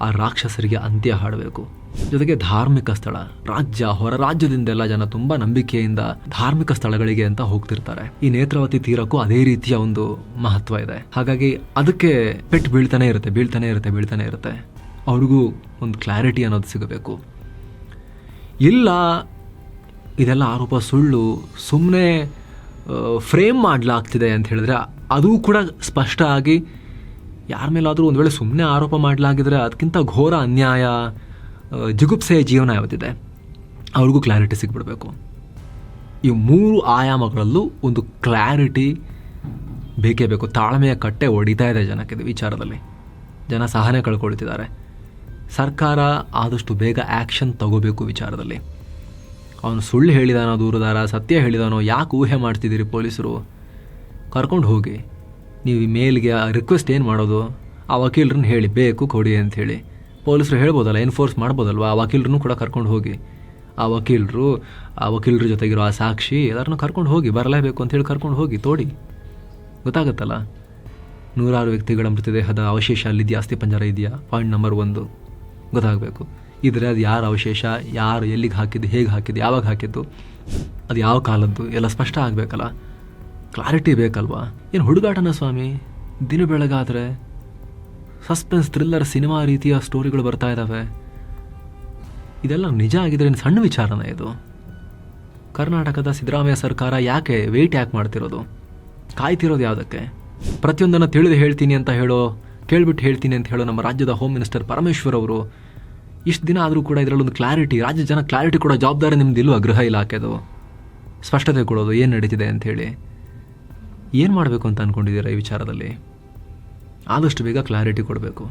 ಆ ರಾಕ್ಷಸರಿಗೆ ಅಂತ್ಯ ಹಾಡಬೇಕು. ಜೊತೆಗೆ ಧಾರ್ಮಿಕ ಸ್ಥಳ, ರಾಜ್ಯ, ಹೊರ ರಾಜ್ಯದಿಂದೆಲ್ಲ ಜನ ತುಂಬಾ ನಂಬಿಕೆಯಿಂದ ಧಾರ್ಮಿಕ ಸ್ಥಳಗಳಿಗೆ ಅಂತ ಹೋಗ್ತಿರ್ತಾರೆ. ಈ ನೇತ್ರಾವತಿ ತೀರಕ್ಕೂ ಅದೇ ರೀತಿಯ ಒಂದು ಮಹತ್ವ ಇದೆ. ಹಾಗಾಗಿ ಅದಕ್ಕೆ ಪೆಟ್ಟು ಬೀಳ್ತಾನೆ ಇರುತ್ತೆ ಬೀಳ್ತಾನೆ ಇರುತ್ತೆ ಬೀಳ್ತಾನೆ ಇರುತ್ತೆ. ಅವ್ರಿಗೂ ಒಂದು ಕ್ಲಾರಿಟಿ ಅನ್ನೋದು ಸಿಗಬೇಕು. ಇಲ್ಲ, ಇದೆಲ್ಲ ಆರೋಪ ಸುಳ್ಳು ಸುಮ್ಮನೆ ಫ್ರೇಮ್ ಮಾಡಲಾಗ್ತಿದೆ ಅಂತ ಹೇಳಿದ್ರೆ ಅದು ಕೂಡ ಸ್ಪಷ್ಟ ಆಗಿ ಯಾರ ಮೇಲಾದರೂ ಒಂದು ವೇಳೆ ಸುಮ್ಮನೆ ಆರೋಪ ಮಾಡಲಾಗಿದ್ರೆ ಅದಕ್ಕಿಂತ ಘೋರ ಅನ್ಯಾಯ ಜಿಗುಪ್ಸೆಯ ಜೀವನ ಯಾವುದಿದೆ? ಅವ್ರಿಗೂ ಕ್ಲಾರಿಟಿ ಸಿಗ್ಬಿಡಬೇಕು. ಈ ಮೂರು ಆಯಾಮಗಳಲ್ಲೂ ಒಂದು ಕ್ಲಾರಿಟಿ ಬೇಕೇ ಬೇಕು. ತಾಳ್ಮೆಯ ಕಟ್ಟೆ ಒಡಿತಾ ಇದೆ ಜನಕ್ಕೆ ವಿಚಾರದಲ್ಲಿ. ಜನ ಸಹನೆ ಕಳ್ಕೊಳ್ತಿದ್ದಾರೆ. ಸರ್ಕಾರ ಆದಷ್ಟು ಬೇಗ ಆ್ಯಕ್ಷನ್ ತಗೋಬೇಕು ವಿಚಾರದಲ್ಲಿ. ಅವನು ಸುಳ್ಳು ಹೇಳಿದಾನೋ, ದೂರದಾರ, ಸತ್ಯ ಹೇಳಿದಾನೋ, ಯಾಕೆ ಊಹೆ ಮಾಡ್ತಿದ್ದೀರಿ ಪೊಲೀಸರು? ಕರ್ಕೊಂಡು ಹೋಗಿ. ನೀವು ಮೇಲ್ಗೆ ರಿಕ್ವೆಸ್ಟ್ ಏನು ಮಾಡೋದು? ಆ ವಕೀಲರನ್ನ ಹೇಳಿ, ಬೇಕು ಕೊಡಿ ಹೇಳಿ ಪೊಲೀಸರು ಹೇಳ್ಬೋದಲ್ಲ ಎನ್ಫೋರ್ಸ್ ಮಾಡ್ಬೋದಲ್ವಾ? ಆ ವಕೀಲರನ್ನು ಕೂಡ ಕರ್ಕೊಂಡು ಹೋಗಿ. ಆ ವಕೀಲರು, ಆ ವಕೀಲರ ಜೊತೆಗಿರೋ ಆ ಸಾಕ್ಷಿ ಎಲ್ಲರನ್ನೂ ಕರ್ಕೊಂಡು ಹೋಗಿ, ಬರಲೇಬೇಕು ಅಂತ ಹೇಳಿ ಕರ್ಕೊಂಡು ಹೋಗಿ, ತೋಡಿ. ಗೊತ್ತಾಗುತ್ತಲ್ಲ? ನೂರಾರು ವ್ಯಕ್ತಿಗಳ ಮೃತದೇಹದ ಅವಶೇಷ ಅಲ್ಲಿದೆಯಾ? ಆಸ್ತಿ ಪಂಜರ ಇದೆಯಾ? ಪಾಯಿಂಟ್ ನಂಬರ್ ಒಂದು. ಗೊತ್ತಾಗಬೇಕು. ಇದ್ರೆ ಅದು ಯಾರ ಅವಶೇಷ? ಯಾರು ಎಲ್ಲಿಗೆ ಹಾಕಿದ್ದು? ಹೇಗೆ ಹಾಕಿದ್ದು? ಯಾವಾಗ ಹಾಕಿದ್ದು? ಅದು ಯಾವ ಕಾಲದ್ದು? ಎಲ್ಲ ಸ್ಪಷ್ಟ ಆಗಬೇಕಲ್ಲ? ಕ್ಲಾರಿಟಿ ಬೇಕಲ್ವಾ? ಏನು ಹುಡುಗಾಟನ ಸ್ವಾಮಿ? ದಿನ ಬೆಳಗಾದರೆ ಸಸ್ಪೆನ್ಸ್, ಥ್ರಿಲ್ಲರ್, ಸಿನಿಮಾ ರೀತಿಯ ಸ್ಟೋರಿಗಳು ಬರ್ತಾ ಇದ್ದಾವೆ ಇದೆಲ್ಲ ನಿಜ ಆಗಿದ್ರೆ ಸಣ್ಣ ವಿಚಾರನ ಇದು. ಕರ್ನಾಟಕದ ಸಿದ್ದರಾಮಯ್ಯ ಸರ್ಕಾರ ಯಾಕೆ ವೆಯ್ಟ್ ಯಾಕೆ ಮಾಡ್ತಿರೋದು? ಕಾಯ್ತಿರೋದು ಯಾವುದಕ್ಕೆ? ಪ್ರತಿಯೊಂದನ್ನು ತಿಳಿದು ಹೇಳ್ತೀನಿ ಅಂತ ಹೇಳೋ, ಕೇಳ್ಬಿಟ್ಟು ಹೇಳ್ತೀನಿ ಅಂತ ಹೇಳೋ ನಮ್ಮ ರಾಜ್ಯದ ಹೋಮ್ ಮಿನಿಸ್ಟರ್ ಪರಮೇಶ್ವರ್ ಅವರು, ಇಷ್ಟು ದಿನ ಆದರೂ ಕೂಡ ಇದರಲ್ಲೊಂದು ಕ್ಲಾರಿಟಿ ರಾಜ್ಯ ಜನ ಕ್ಲಾರಿಟಿ ಕೂಡ ಜವಾಬ್ದಾರಿ ನಿಮ್ದು ಇಲ್ವಾ ಗೃಹ ಇಲಾಖೆದು? ಸ್ಪಷ್ಟತೆ ಕೊಡೋದು ಏನು ನಡೀತಿದೆ ಅಂಥೇಳಿ ಏನು ಮಾಡಬೇಕು ಅಂತ ಅಂದ್ಕೊಂಡಿದ್ದೀರಾ ಈ ವಿಚಾರದಲ್ಲಿ? ಆದಷ್ಟು ಬೇಗ ಕ್ಲಾರಿಟಿ ಕೊಡಬೇಕು.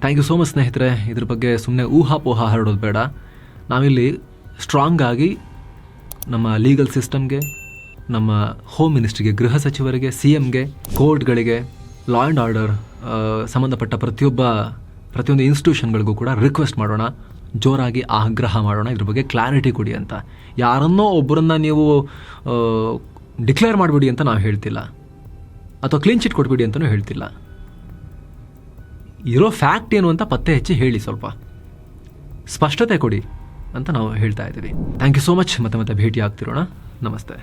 ಥ್ಯಾಂಕ್ ಯು ಸೋ ಮಚ್ ಸ್ನೇಹಿತರೆ. ಇದ್ರ ಬಗ್ಗೆ ಸುಮ್ಮನೆ ಊಹಾಪೋಹ ಹರಡೋದು ಬೇಡ. ನಾವಿಲ್ಲಿ ಸ್ಟ್ರಾಂಗ್ ಆಗಿ ನಮ್ಮ ಲೀಗಲ್ ಸಿಸ್ಟಮ್ಗೆ ನಮ್ಮ ಹೋಮ್ ಮಿನಿಸ್ಟ್ರಿಗೆ ಗೃಹ ಸಚಿವರಿಗೆ ಸಿ ಎಮ್ಗೆ ಕೋರ್ಟ್ಗಳಿಗೆ ಲಾ ಆ್ಯಂಡ್ ಆರ್ಡರ್ ಸಂಬಂಧಪಟ್ಟ ಪ್ರತಿಯೊಬ್ಬ, ಪ್ರತಿಯೊಂದು ಇನ್ಸ್ಟಿಟ್ಯೂಷನ್ಗಳಿಗೂ ಕೂಡ ರಿಕ್ವೆಸ್ಟ್ ಮಾಡೋಣ. ಜೋರಾಗಿ ಆಗ್ರಹ ಮಾಡೋಣ. ಇದ್ರ ಬಗ್ಗೆ ಕ್ಲಾರಿಟಿ ಕೊಡಿ ಅಂತ. ಯಾರನ್ನೋ ಒಬ್ಬರನ್ನ ನೀವು ಡಿಕ್ಲೇರ್ ಮಾಡಿಬಿಡಿ ಅಂತ ನಾವು ಹೇಳ್ತಿಲ್ಲ. ಅಥವಾ ಕ್ಲೀನ್ ಚಿಟ್ ಕೊಟ್ಬಿಡಿ ಅಂತಲೂ ಹೇಳ್ತಿಲ್ಲ. ಇರೋ ಫ್ಯಾಕ್ಟ್ ಏನು ಅಂತ ಪತ್ತೆ ಹಚ್ಚಿ ಹೇಳಿ ಸ್ವಲ್ಪ. ಸ್ಪಷ್ಟತೆ ಕೊಡಿ ಅಂತ ನಾವು ಹೇಳ್ತಾ ಇದ್ದೀವಿ. ಥ್ಯಾಂಕ್ ಯು ಸೋ ಮಚ್ ಮತ್ತೆ ಮತ್ತೆ ಭೇಟಿ ಆಗ್ತಿರೋಣ ನಮಸ್ತೆ.